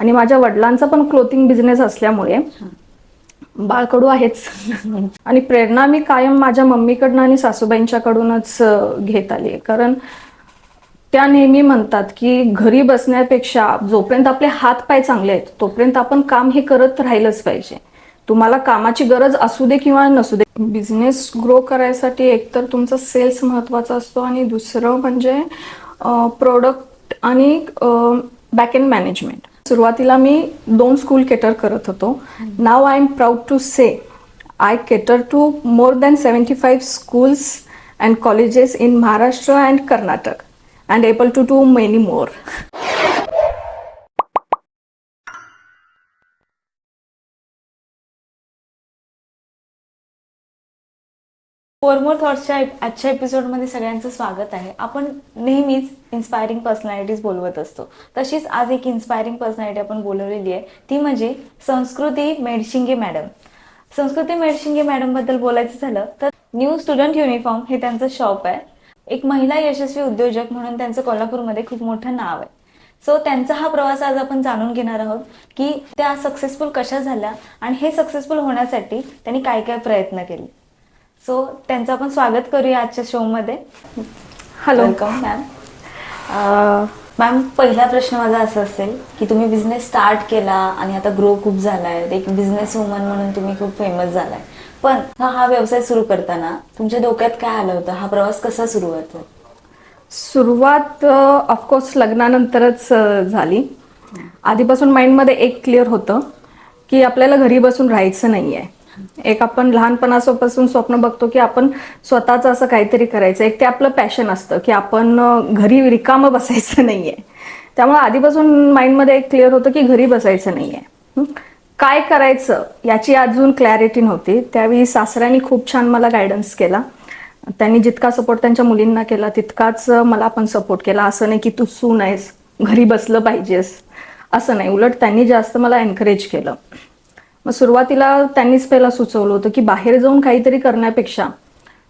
आणि माझ्या वडिलांचा पण क्लोथिंग बिझनेस असल्यामुळे बाळकडू आहेच. आणि प्रेरणा मी कायम माझ्या मम्मीकडनं आणि सासूबाईंच्याकडूनच घेत आली आहे कारण त्या नेहमी म्हणतात की घरी बसण्यापेक्षा जोपर्यंत आपले हात पाय चांगले आहेत तोपर्यंत आपण काम हे करत राहिलंच पाहिजे. तुम्हाला कामाची गरज असू दे किंवा नसू दे बिझनेस ग्रो करायसाठी एकतर तुमचा सेल्स महत्त्वाचा असतो आणि दुसरं म्हणजे प्रोडक्ट आणि बॅक एंड मॅनेजमेंट सुरुवातीला मी दोन स्कूल केटर करत होतो. नाव I am proud to say I cater to more than seventy five schools and colleges in Maharashtra and Karnataka and able to do many more for more थॉट्सच्या आजच्या एपिसोडमध्ये सगळ्यांचं स्वागत आहे. आपण नेहमीच इन्स्पायरिंग पर्सनॅलिटीज बोलवत असतो. तशीच आज एक इन्स्पायरिंग पर्सनॅलिटी आपण बोलवलेली आहे. ती म्हणजे संस्कृती मेडशिंगे मॅडम. संस्कृती मेडशिंगे मॅडमबद्दल बोलायचं झालं तर न्यू स्टुडंट युनिफॉर्म हे त्यांचं शॉप आहे. एक महिला यशस्वी उद्योजक म्हणून त्यांचं कोल्हापूरमध्ये खूप मोठं नाव आहे. सो त्यांचा हा प्रवास आज आपण जाणून घेणार आहोत की त्या सक्सेसफुल कशा झाल्या आणि हे सक्सेसफुल होण्यासाठी त्यांनी काय काय प्रयत्न केले. सो त्यांचं आपण स्वागत करूया आजच्या शो मध्ये हॅलो वेलकम मॅम मॅम पहिला प्रश्न माझा असा असेल की तुम्ही बिझनेस स्टार्ट केला आणि आता ग्रो खूप झालाय. एक बिझनेस वुमन म्हणून तुम्ही खूप फेमस झालाय. पण हा हा व्यवसाय सुरू करताना तुमच्या डोक्यात काय आलं होतं? हा प्रवास कसा सुरू होतो? सुरुवात ऑफकोर्स लग्नानंतरच अ, झाली. आधीपासून माइंडमध्ये एक क्लिअर होतं की आपल्याला घरी बसून राहायचं नाहीये. एक आपण लहानपणापासून स्वप्न बघतो की आपण स्वतःच असं काहीतरी करायचं. एक ते आपलं पॅशन असतं की आपण घरी रिकामं बसायचं नाहीये. त्यामुळे आधीपासून माइंडमध्ये एक क्लिअर होतं की घरी बसायचं नाहीये. काय करायचं याची अजून क्लॅरिटी नव्हती. त्यावेळी सासऱ्यांनी खूप छान मला गायडन्स केला. त्यांनी जितका सपोर्ट त्यांच्या मुलींना केला तितकाच मला पण सपोर्ट केला. असं नाही की तू सून आहेस घरी बसलं पाहिजेस. असं नाही. उलट त्यांनी जास्त मला एनकरेज केलं. मग सुरुवातीला त्यांनीच पहिला सुचवलं होतं की बाहेर जाऊन काहीतरी करण्यापेक्षा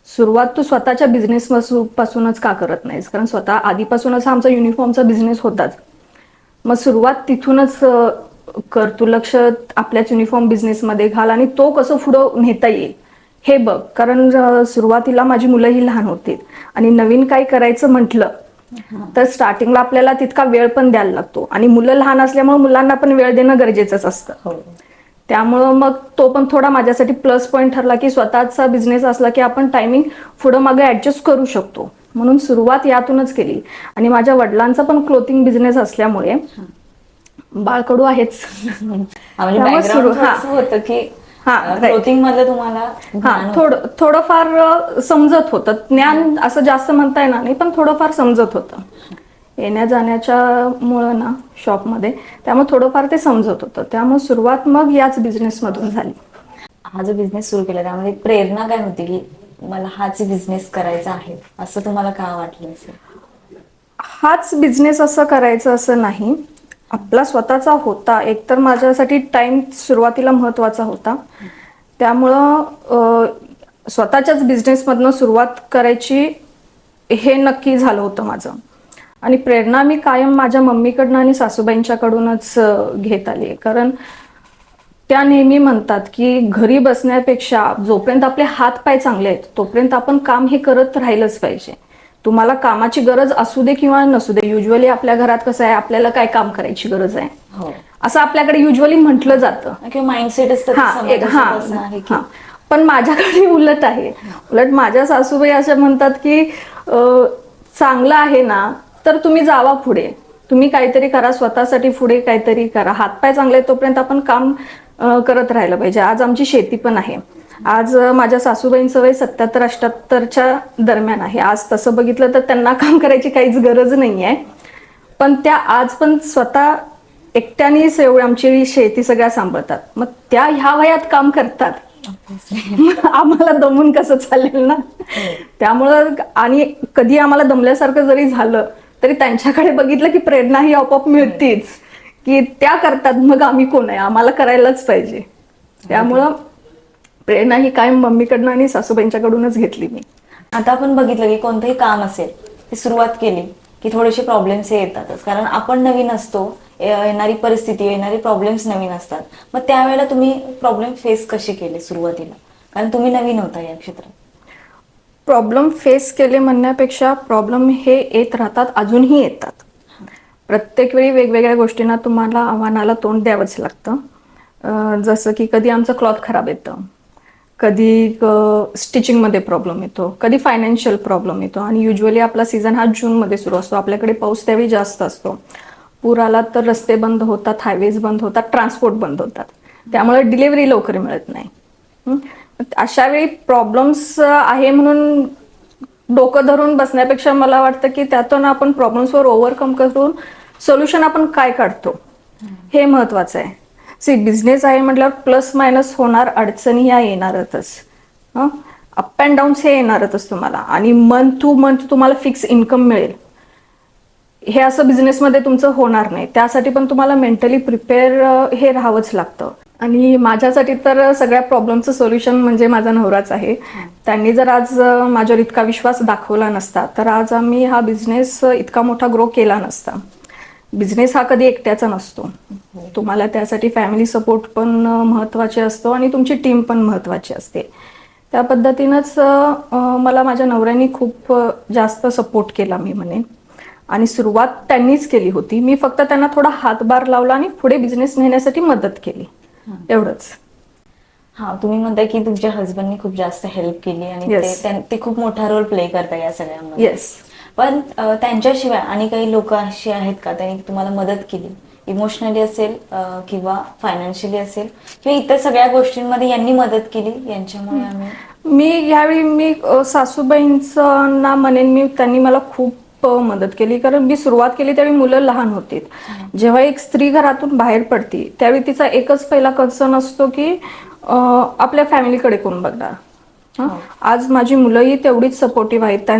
सुरुवात तू स्वतःच्या बिझनेस पासूनच का करत नाहीस? कारण स्वतः आधीपासूनच हा आमचा युनिफॉर्मचा बिझनेस होताच. मग सुरुवात तिथूनच कर तू लक्ष आपल्याच युनिफॉर्म बिझनेसमध्ये घाल आणि तो कसं पुढं नेता येईल? हे बघ. कारण सुरुवातीला माझी मुलंही लहान होती आणि नवीन काही करायचं म्हटलं तर स्टार्टिंगला आपल्याला तितका वेळ पण द्यायला लागतो. आणि मुलं लहान असल्यामुळे मुलांना पण वेळ देणं गरजेचंच असतं. हो. त्यामुळं मग तो पण थोडा माझ्यासाठी प्लस पॉईंट ठरला की स्वतःचा बिझनेस असला की आपण टायमिंग पुढं मागे ऍडजस्ट करू शकतो. म्हणून सुरुवात यातूनच केली. आणि माझ्या वडिलांचा पण क्लोथिंग बिझनेस असल्यामुळे बाळकडू आहेच. म्हणजे होतं की हा. क्लोथिंग मधलं तुम्हाला हा. थोडं थोडंफार समजत होतं. ज्ञान असं जास्त म्हणता येणार नाही पण थोडंफार समजत होतं. येण्या जाण्याच्या मुळं ना शॉपमध्ये त्यामुळे थोडंफार ते समजत होतं. त्यामुळे सुरुवात मग याच बिझनेसमधून झाली. हा जो बिझनेस सुरू केला त्यामध्ये प्रेरणा काय होती की मला हाच बिझनेस करायचा आहे? असं तुम्हाला का वाटलं असेल हाच बिझनेस असं करायचं असं नाही. आपला स्वतःचा होता. एकतर माझ्यासाठी टाइम सुरुवातीला महत्त्वाचा होता. त्यामुळं स्वतःच्याच बिझनेसमधनं सुरुवात करायची हे नक्की झालं होतं माझं. आणि प्रेरणा मी कायम माझ्या मम्मीकडनं आणि सासूबाईंच्याकडूनच घेत आली आहे. कारण त्या नेहमी म्हणतात की घरी बसण्यापेक्षा जोपर्यंत आपले हात पाय चांगले आहेत तोपर्यंत आपण काम हे करत राहिलंच पाहिजे. तुम्हाला कामाची गरज असू दे किंवा नसू दे युजली आपल्या घरात कसं आहे आपल्याला काय काम करायची गरज आहे? हो. असं आपल्याकडे युजली म्हटलं जातं. माइंडसेट असतं असं. पण माझ्याकडे उलट आहे. उलट माझ्या सासूबाई अशा म्हणतात की चांगलं आहे ना तर तुम्ही जावा पुढे. तुम्ही काहीतरी करा स्वतःसाठी पुढे काहीतरी करा. हातपाय चांगले तोपर्यंत आपण काम करत राहिलं पाहिजे. आज आमची शेती पण आहे. आज माझ्या सासूबाईंचं वय सत्याहत्तर अठ्याहत्तरच्या दरम्यान आहे. आज तसं बघितलं तर त्यांना काम करायची काहीच गरज नाही आहे पण त्या आज पण स्वतः एकट्यानेच एवढी आमची शेती सगळ्या सांभाळतात. मग त्या ह्या वयात काम करतात. आम्हाला दमून कसं चालेल ना? त्यामुळं आणि कधी आम्हाला दमल्यासारखं जरी झालं तरी त्यांच्याकडे बघितलं की प्रेरणा ही आपोआप मिळतीच. की त्या करतात मग आम्ही कोण आहे? आम्हाला करायलाच पाहिजे. त्यामुळं प्रेरणा ही कायम मम्मीकडनं आणि सासूबाईंच्याकडूनच घेतली मी. आता आपण बघितलं की कोणतंही काम असेल ती सुरुवात केली की थोडेसे प्रॉब्लेम्स हे येतातच. कारण आपण नवीन असतो येणारी परिस्थिती येणारे प्रॉब्लेम्स नवीन असतात. मग त्यावेळेला तुम्ही प्रॉब्लेम फेस कसे केले सुरुवातीला? कारण तुम्ही नवीन होता या क्षेत्रात. प्रॉब्लेम फेस केले म्हणण्यापेक्षा प्रॉब्लेम हे येत राहतात अजूनही येतात. प्रत्येक वेळी वेगवेगळ्या गोष्टींना तुम्हाला आव्हानाला तोंड द्यावंच लागतं. जसं की कधी आमचं क्लॉथ खराब येतं. कधी स्टिचिंगमध्ये प्रॉब्लेम येतो. कधी फायनान्शियल प्रॉब्लेम येतो. आणि युजली आपला सीझन हा जूनमध्ये सुरू असतो. आपल्याकडे पाऊस त्यावेळी जास्त असतो. पूर आला तर रस्ते बंद होतात हायवेज बंद होतात ट्रान्सपोर्ट बंद होतात. त्यामुळे डिलिव्हरी लवकर मिळत नाही. अशा वेळी प्रॉब्लेम्स आहे म्हणून डोकं धरून बसण्यापेक्षा मला वाटतं की त्यातून आपण प्रॉब्लेम्सवर ओव्हरकम करून सोल्युशन आपण काय काढतो? हे महत्वाचं आहे. सी बिझनेस आहे म्हटल्यावर प्लस मायनस होणार अडचणी या येणारच अप अँड डाऊन्स हे येणारच तुम्हाला. आणि मंथ टू मंथ तुम्हाला फिक्स इन्कम मिळेल. हे असं बिझनेसमध्ये तुमचं होणार नाही. त्यासाठी पण तुम्हाला मेंटली प्रिपेअर हे राहावंच लागतं. आणि माझ्यासाठी तर सगळ्या प्रॉब्लेमचं सोल्युशन म्हणजे माझा नवराच आहे. त्यांनी जर आज माझ्यावर इतका विश्वास दाखवला नसता तर आज आम्ही हा बिझनेस इतका मोठा ग्रो केला नसता. बिझनेस हा कधी एकट्याचा नसतो. तुम्हाला त्यासाठी फॅमिली सपोर्ट पण महत्त्वाचे असतो आणि तुमची टीम पण महत्त्वाची असते. त्या पद्धतीनंच मला माझ्या नवऱ्याने खूप जास्त सपोर्ट केला मी म्हणेन आणि सुरुवात त्यांनीच केली होती. मी फक्त त्यांना थोडा हातभार लावला आणि पुढे बिझनेस नेण्यासाठी मदत केली. एवढंच. हा तुम्ही म्हणताय की तुमच्या हस्बंडनी खूप जास्त हेल्प केली आणि ते Yes. त्यां- ते खूप मोठा रोल प्ले करतात या सगळ्यामध्ये. येस पण अ, त्यांच्याशिवाय आणि काही लोक अशी आहेत का त्यांनी तुम्हाला मदत केली? इमोशनली असेल अ, किंवा फायनान्शियली असेल किंवा इतर सगळ्या गोष्टींमध्ये यांनी मदत केली? यांच्यामुळे आम्ही मी यावेळी मी अ, सासूबाईंचं म्हणेन मी त्यांनी मला खूप मदत केली. कारण मी सुरुवात केली त्यावेळी मुलं लहान होती जेव्हा एक स्त्री घरातून बाहेर पडते त्यावेळी तिचा एकच पहिला कन्सर्न असतो की आपल्या फॅमिलीकडे कोण बघणार? हं? आज माझी मुलंही तेवढीच सपोर्टिव्ह आहेत.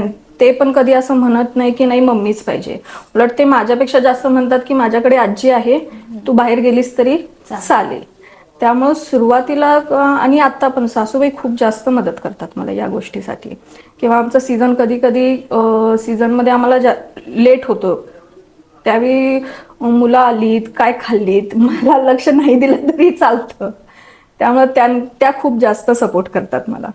ते पण कधी असं म्हणत नाही की नाही मम्मीच पाहिजे. उलट ते माझ्यापेक्षा जास्त म्हणतात की माझ्याकडे आजी आहे. तू बाहेर गेलीस तरी चालेल. त्यामुळं सुरुवातीला आणि आता पण सासूबाई खूप जास्त मदत करतात मला या गोष्टीसाठी. किंवा आमचं सीझन कधी कधी सीझनमध्ये आम्हाला जा लेट होतो. त्यावेळी मुलं आलीत काय खाल्लीत मला लक्ष नाही दिलं तरी चालतं. त्यामुळे त्या त्या खूप जास्त सपोर्ट करतात मला.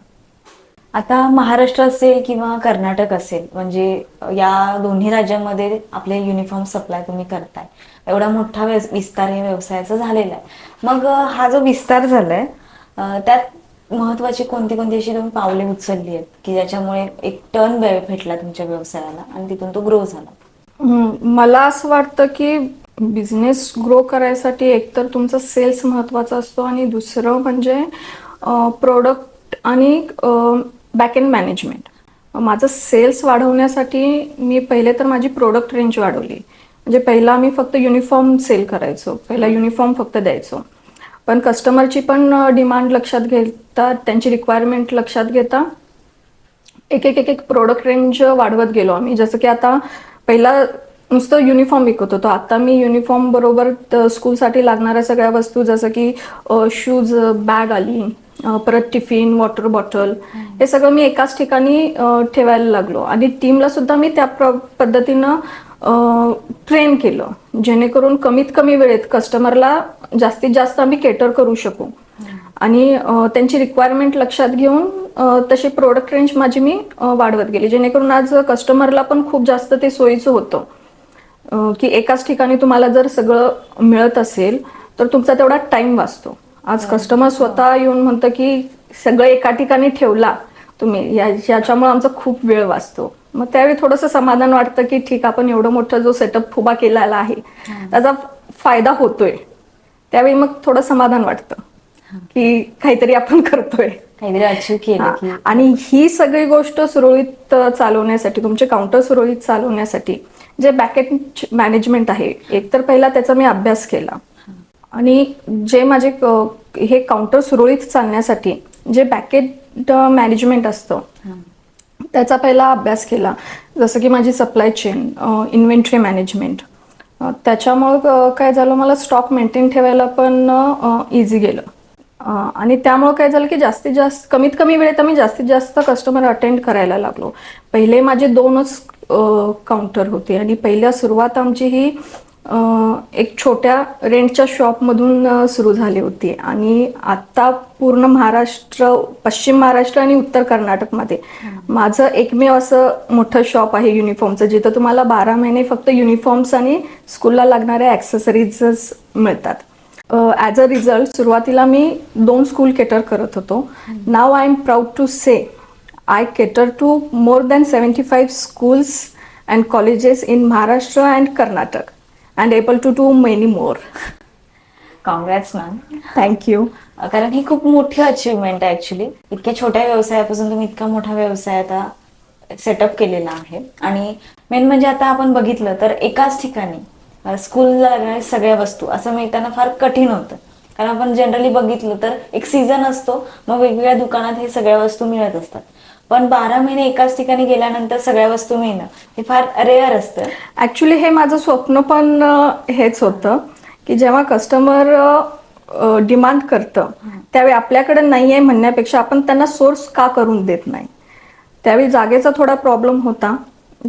आता महाराष्ट्र असेल किंवा कर्नाटक असेल म्हणजे या दोन्ही राज्यांमध्ये आपले युनिफॉर्म सप्लाय तुम्ही करताय. एवढा मोठा व्यव- विस्तार या व्यवसायाचा झालेला आहे. मग हा जो विस्तार झालाय त्यात महत्वाची कोणती कोणती अशी तुम्ही पावले उचलली आहेत की ज्याच्यामुळे एक टर्न भेटला तुमच्या व्यवसायाला आणि तिथून तो ग्रो झाला? मला असं वाटतं की बिझनेस ग्रो करायसाठी एकतर तुमचा सेल्स महत्त्वाचा असतो आणि दुसरं म्हणजे प्रोडक्ट आणि बॅक एंड मॅनेजमेंट माझं सेल्स वाढवण्यासाठी मी पहिले तर माझी प्रोडक्ट रेंज वाढवली. म्हणजे पहिला मी फक्त युनिफॉर्म सेल करायचो. पहिला युनिफॉर्म फक्त द्यायचो. पण कस्टमरची पण डिमांड लक्षात घेता त्यांची रिक्वायरमेंट लक्षात घेता एक एक एक एक प्रोडक्ट रेंज वाढवत गेलो आम्ही. जसं की आता पहिला नुसतं युनिफॉर्म विकत होतो. आता मी युनिफॉर्म बरोबर स्कूलसाठी लागणाऱ्या सगळ्या वस्तू जसं की शूज बॅग आली परत टिफिन वॉटर बॉटल हे सगळं मी एकाच ठिकाणी ठेवायला लागलो. आणि टीमला सुद्धा मी त्या पद्धतीनं ट्रेन केलं. जेणेकरून कमीत कमी वेळेत कस्टमरला जास्तीत जास्त आम्ही केटर करू शकू. आणि त्यांची रिक्वायरमेंट लक्षात घेऊन तशी प्रोडक्ट रेंज माझी मी वाढवत गेली. जेणेकरून आज कस्टमरला पण खूप जास्त ते सोयीचं होतं. की एकाच ठिकाणी तुम्हाला जर सगळं मिळत असेल तर तुमचा तेवढा टाइम वाचतो. आज कस्टमर स्वतः येऊन म्हणतं की सगळं एका ठिकाणी ठेवला तुम्ही. याच्यामुळे आमचा खूप वेळ वाचतो. मग त्यावेळी थोडंसं समाधान वाटतं की ठीक आपण एवढं मोठं जो सेटअप उभा केलेला आहे त्याचा फायदा होतोय. त्यावेळी मग थोडं समाधान वाटतं की काहीतरी आपण करतोय. काहीतरी आणि ही सगळी गोष्ट सुरळीत चालवण्यासाठी तुमचे काउंटर सुरळीत चालवण्यासाठी जे बॅकेट मॅनेजमेंट आहे एकतर पहिला त्याचा मी अभ्यास केला. आणि जे माझे हे काउंटर सुरळीत चालण्यासाठी जे बॅकेट मॅनेजमेंट असतं त्याचा पहिला अभ्यास केला. जसं की माझी सप्लाय चेन इन्व्हेंटरी मॅनेजमेंट त्याच्यामुळं काय झालं मला स्टॉक मेंटेन ठेवायला पण इझी गेलं. आणि त्यामुळं काय झालं की जास्तीत जास्त कमीत कमी वेळेत आम्ही जास्तीत जास्त कस्टमर अटेंड करायला लागलो. पहिले माझे दोनच काउंटर होते आणि पहिल्या सुरुवात आमची ही एक छोट्या रेंटच्या शॉपमधून सुरू झाली होती. आणि आता पूर्ण महाराष्ट्र पश्चिम महाराष्ट्र आणि उत्तर कर्नाटकमध्ये. माझं एकमेव असं मोठं शॉप आहे युनिफॉर्मचं जिथं तुम्हाला बारा महिने फक्त युनिफॉर्म्स आणि स्कूलला लागणाऱ्या ॲक्सेसरीजच मिळतात. ॲज अ रिझल्ट सुरुवातीला मी दोन स्कूल केटर करत होतो. नाव I am proud to say I cater to more than seventy five schools and colleges in Maharashtra and Karnataka and able to do many more congrats ma'am thank you कारण ही खूप मोठी achievement आहे actually इतक्या छोट्या व्यवसायापासून तुम्ही इतका मोठा व्यवसाय आता सेटअप केलेला आहे. आणि मेन म्हणजे आता आपण बघितलं तर एकाच ठिकाणी स्कूलला लागणाऱ्या सगळ्या वस्तू असं मिळताना फार कठीण होतं. कारण आपण जनरली बघितलं तर एक सीझन असतो मग वेगवेगळ्या दुकानात हे सगळ्या वस्तू मिळत असतात. पण बारा महिने एकाच ठिकाणी गेल्यानंतर सगळ्या वस्तू मिळणं हे फार रेअर असतं. ॲक्च्युली हे माझं स्वप्न पण हेच होतं की जेव्हा कस्टमर डिमांड करतं त्यावेळी आपल्याकडे नाही आहे म्हणण्यापेक्षा आपण त्यांना सोर्स का करून देत नाही? त्यावेळी जागेचा थोडा प्रॉब्लेम होता.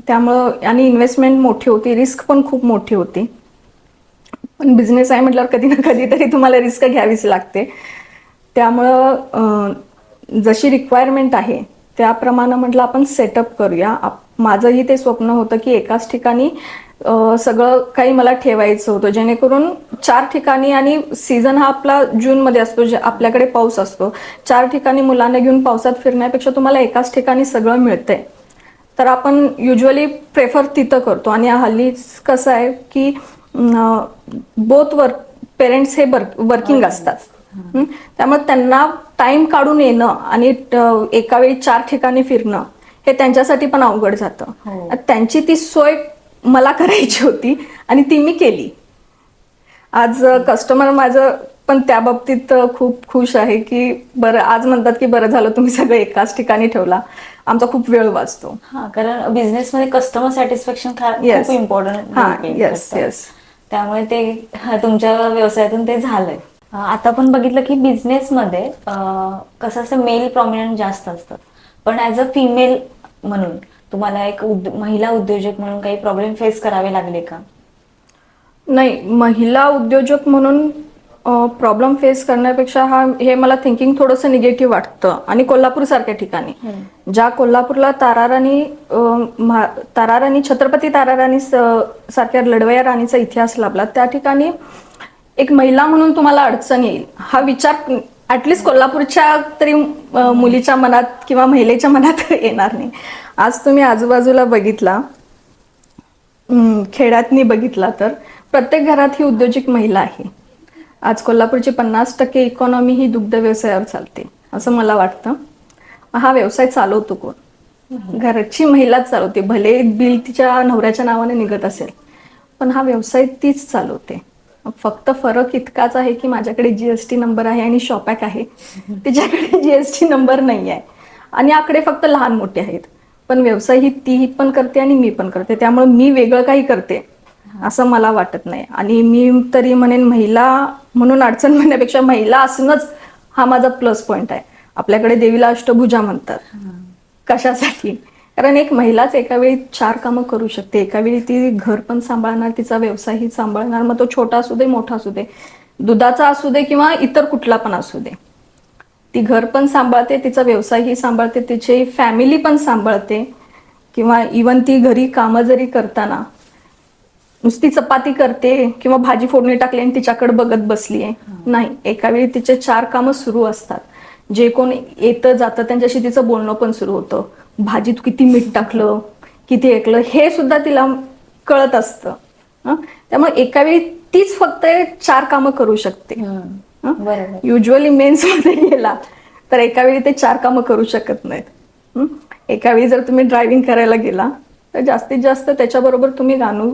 त्यामुळं आणि इन्व्हेस्टमेंट मोठी होती रिस्क पण खूप मोठी होती. पण बिझनेस आहे म्हटल्यावर कधी ना कधीतरी तुम्हाला रिस्क घ्यावीच लागते. त्यामुळं जशी रिक्वायरमेंट आहे त्याप्रमाणे म्हटलं आपण सेटअप करूया. माझंही ते स्वप्न होतं की एकाच ठिकाणी सगळं काही मला ठेवायचं होतं. जेणेकरून चार ठिकाणी आणि सीझन हा आपला जूनमध्ये असतो जे आपल्याकडे पाऊस असतो. चार ठिकाणी मुलांना घेऊन पावसात फिरण्यापेक्षा तुम्हाला एकाच ठिकाणी सगळं मिळतंय. तर आपण युजली प्रेफर तिथं करतो. आणि हल्ली कसं आहे की बोथ वर्क पेरेंट्स हे वर्किंग असतात हं? त्यामुळे त्यांना टाइम काढून येणं आणि एका वेळी चार ठिकाणी फिरणं हे त्यांच्यासाठी पण अवघड जातं. हो. त्यांची ती सोय मला करायची होती आणि ती मी केली. आज कस्टमर माझं पण त्या बाबतीत खूप खुश आहे की बरं आज म्हणतात की बरं झालं तुम्ही सगळं एकाच ठिकाणी ठेवला. आमचा खूप वेळ वाचतो. हा कारण बिझनेस मध्ये कस्टमर सॅटिस्फॅक्शन. खूप इम्पॉर्टंट yes, yes. त्यामुळे ते तुमच्या व्यवसायातून ते झालंय. आता आपण बघितलं की बिझनेस मध्ये अं, कसं असतं मेल प्रॉमिनंट जास्त असतं. पण ऍज अ फिमेल म्हणून तुम्हाला एक उद- महिला उद्योजक म्हणून काही प्रॉब्लेम फेस करावे लागले का? नाही महिला उद्योजक म्हणून प्रॉब्लेम फेस करण्यापेक्षा हा हे मला थिंकिंग थोडंसं निगेटिव्ह वाटतं. आणि कोल्हापूर सारख्या ठिकाणी ज्या कोल्हापूरला ताराराणी ताराराणी छत्रपती ताराराणी सारख्या लढवया राणीचा इतिहास लाभला त्या ठिकाणी एक महिला म्हणून तुम्हाला अडचण येईल. हा विचार ऍटलिस्ट कोल्हापूरच्या तरी मुलीच्या मनात किंवा महिलेच्या मनात येणार नाही. आज तुम्ही आजूबाजूला बघितला खेड्यातनी बघितला तर प्रत्येक घरात ही उद्योजक महिला आहे. आज कोल्हापूरची पन्नास टक्के इकॉनॉमी ही दुग्ध व्यवसायावर चालते असं मला वाटतं. हा व्यवसाय चालवतो कोण? घरची महिलाच चालवते भले बिल तिच्या नवऱ्याच्या नावाने निघत असेल पण हा व्यवसाय तीच चालवते. फक्त फरक इतकाच आहे की माझ्याकडे जीएसटी नंबर आहे आणि शॉपॅक आहे. तिच्याकडे जीएसटी नंबर नाही आहे. आणि आकडे फक्त लहान मोठे आहेत. पण व्यवसाय ही ती पण करते आणि मी पण करते. त्यामुळे मी वेगळं काही करते असं मला वाटत नाही. आणि मी तरी म्हणेन महिला म्हणून अडचण म्हणण्यापेक्षा महिला असणंच हा माझा प्लस पॉइंट आहे. आपल्याकडे देवीला अष्टभुजा म्हणतात. कशासाठी? कारण एक महिलाच एका वेळी चार कामं करू शकते. एका वेळी ती घर पण सांभाळणार तिचा व्यवसायही सांभाळणार मग तो छोटा असू दे मोठा असू दे दुधाचा असू दे किंवा इतर कुठला पण असू दे. ती घर पण सांभाळते तिचा व्यवसायही सांभाळते तिची फॅमिली पण सांभाळते किंवा इवन ती घरी कामं जरी करताना नुसती चपाती करते किंवा भाजी फोडणी टाकली आणि तिच्याकडे बघत बसली आहे. नाही एका वेळी तिचे चार कामं सुरू असतात. जे कोण येतं जातं त्यांच्याशी तिचं बोलणं पण सुरू होतं. भाजीत किती मीठ टाकलं किती ऐकलं हे सुद्धा तिला कळत असतं. हं? त्यामुळे एका वेळी तीच फक्त चार कामं करू शकते. बरोबर. युजली मेन्समध्ये गेला तर एका वेळी ते चार कामं करू शकत नाहीत? एका वेळी जर तुम्ही ड्रायव्हिंग करायला गेला तर जास्तीत जास्त त्याच्याबरोबर तुम्ही गाणं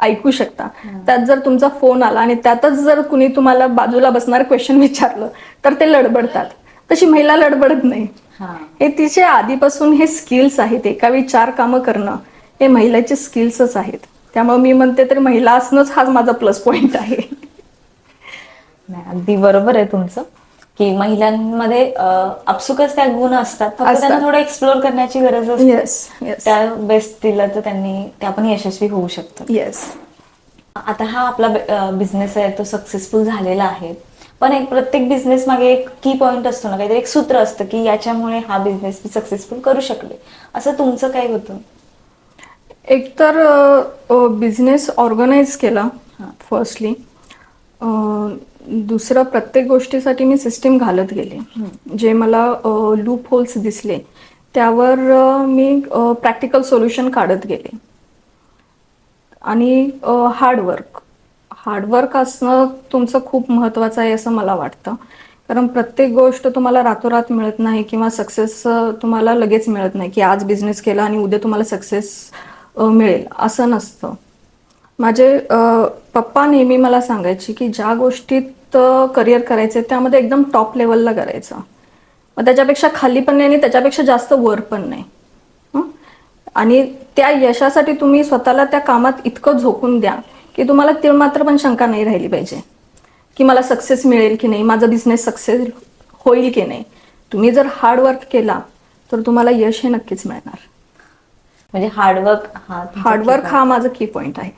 ऐकू शकता. त्यात जर तुमचा फोन आला आणि त्यातच जर कुणी तुम्हाला बाजूला बसणार क्वेश्चन विचारलं तर ते लडबडतात. तशी महिला लडबडत नाही. हा. तिचे आधीपासून हे स्किल्स आहेत. एका वेळी चार कामं करणं हे महिलाचे स्किल्सच आहेत. त्यामुळे मी म्हणते तर महिला असणंच हाच माझा प्लस पॉइंट आहे. नाही अगदी बरोबर आहे तुमचं. की महिलांमध्ये आपसुकच त्या गुण असतात. फक्त. त्यांना थोडं एक्सप्लोर करण्याची गरज असते. येस येस त्या बेस्ट दिलं तर त्यांनी त्या पण यशस्वी होऊ शकतात. येस आता हा आपला बिझनेस आहे तो सक्सेसफुल झालेला आहे. पण एक प्रत्येक बिझनेस मागे एक की पॉइंट असतो ना काहीतरी एक सूत्र असतं की याच्यामुळे हा बिझनेस मी सक्सेसफुल करू शकले. असं तुमचं काय होतं? एकतर बिझनेस ऑर्गनाईज केला फर्स्टली दुसरं प्रत्येक गोष्टीसाठी मी सिस्टीम घालत गेले. जे मला लूप होल्स दिसले त्यावर मी प्रॅक्टिकल सोल्युशन काढत गेले. आणि हार्डवर्क हार्डवर्क असणं तुमचं खूप महत्त्वाचं आहे असं मला वाटतं. कारण प्रत्येक गोष्ट तुम्हाला रातोरात मिळत नाही किंवा सक्सेस तुम्हाला लगेच मिळत नाही की आज बिझनेस केला आणि उद्या तुम्हाला सक्सेस मिळेल असं नसतं. माझे पप्पा नेहमी मला सांगायचे की ज्या गोष्टीत करिअर करायचे त्यामध्ये एकदम टॉप लेवलला करायचं. मग त्याच्यापेक्षा खाली पण नाही आणि त्याच्यापेक्षा जास्त वर पण नाही. आणि त्या यशासाठी तुम्ही स्वतःला त्या कामात इतकं झोकून द्या की तुम्हाला ती मात्र पण शंका नाही राहिली पाहिजे. की मला सक्सेस मिळेल की नाही माझा बिझनेस सक्सेस होईल की नाही. तुम्ही जर हार्डवर्क केला तर तुम्हाला यश हे नक्कीच मिळणार. म्हणजे हार्डवर्क हा हार्डवर्क हा माझा की पॉईंट आहे.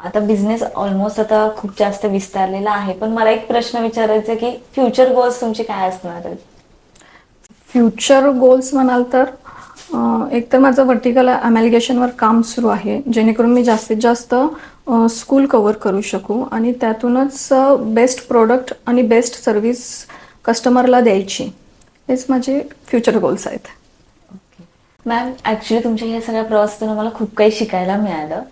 आता बिझनेस ऑलमोस्ट आता खूप जास्त विस्तारलेला आहे पण मला एक प्रश्न विचारायचा की फ्युचर गोल्स तुमचे काय असणार आहेत? फ्युचर गोल्स म्हणाल तर एक तर माझं व्हर्टिकल अमॅलिगेशनवर काम सुरू आहे जेणेकरून मी जास्तीत जास्त स्कूल कवर करू शकू आणि त्यातूनच बेस्ट प्रोडक्ट आणि बेस्ट सर्विस कस्टमरला द्यायची. हेच माझे फ्युचर गोल्स आहेत. मॅम ऍक्च्युली तुमच्या या सगळ्या प्रवासातून मला खूप काही शिकायला मिळालं.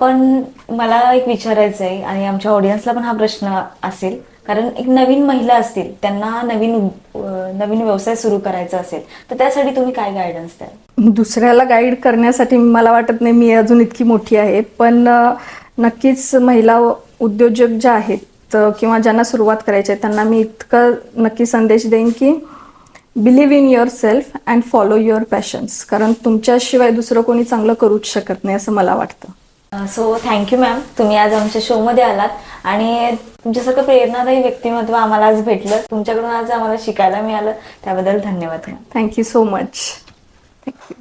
पण मला एक विचारायचं आहे आणि आमच्या ऑडियन्सला पण हा प्रश्न असेल. कारण एक नवीन महिला असतील त्यांना नवीन नवीन व्यवसाय सुरू करायचा असेल तर त्यासाठी तुम्ही काय गायडन्स द्याल? दुसऱ्याला गाईड करण्यासाठी मला वाटत नाही मी अजून इतकी मोठी आहे पण नक्कीच महिला उद्योजक ज्या आहेत किंवा ज्यांना सुरुवात करायची आहे त्यांना मी इतकं नक्की संदेश देईन की believe in yourself and follow your passions कारण तुमच्याशिवाय दुसरं कोणी चांगलं करूच शकत नाही असं मला वाटतं. सो थँक्यू मॅम तुम्ही आज आमच्या शोमध्ये आलात. आणि तुमच्यासारखं प्रेरणादायी व्यक्तिमत्व आम्हाला आज भेटलं. तुमच्याकडून आज आम्हाला शिकायला मिळालं. त्याबद्दल धन्यवाद ma'am thank you so much thank you